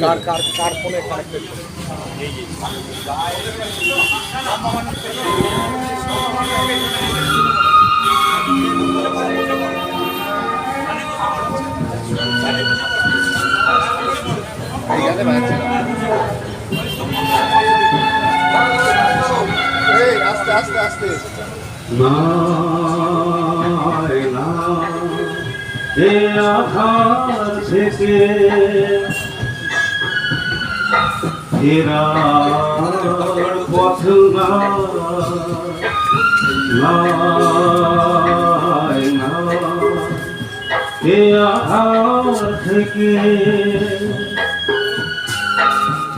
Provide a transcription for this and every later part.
কার কার কার ফোনে কানেক্টেড এই আস্তে আস্তে আস্তে। না এ আধার থেকে ফেরার পথ না থেকে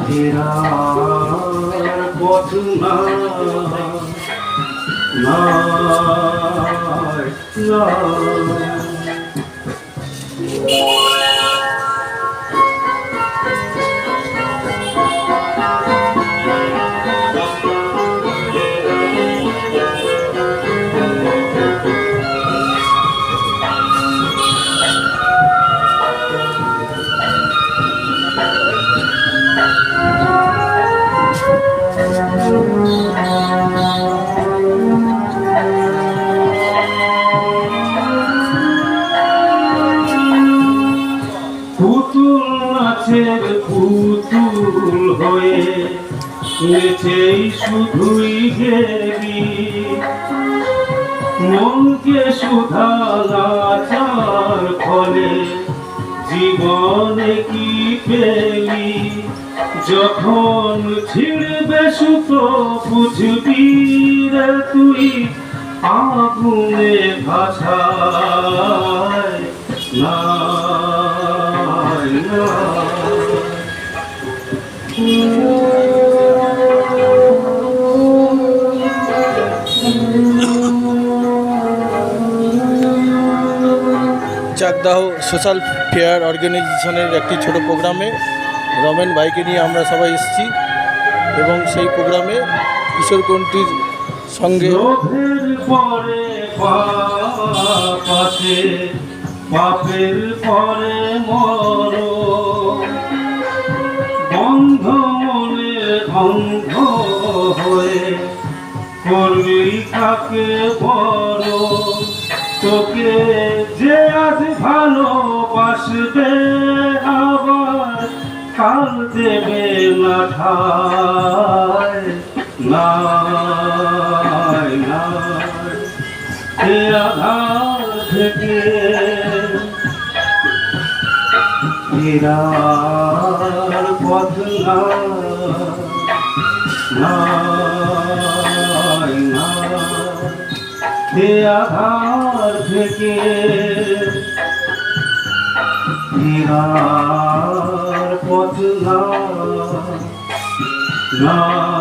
ফেরার পথ নাই নাই নাই নাচের পুতুল হয়ে নেচেই শুধুই গেবি মনকে সুধা নাচার ফলে জীবনে কি পেলি? যখন ছিড়বে সুতো, বুঝবি রে তুই আগুনে ভাষায় নাই চাকদাহ সোশ্যাল ফেয়ার অর্গানাইজেশনের একটি ছোট প্রোগ্রামে রমেন ভাইকে নিয়ে আমরা সবাই এসেছি এবং সেই প্রোগ্রামে কিশোর কোনটির সঙ্গে পাপের পরে অন্ধ হয়ে করবি কাকে বড়। তোকে যে আজ ভালোবাসবে আবার কাল দেবে না ঠায় এ আধার থেকে ফেরার পথ নাই। এ আধার থেকে ফেরার পথ নাই নাই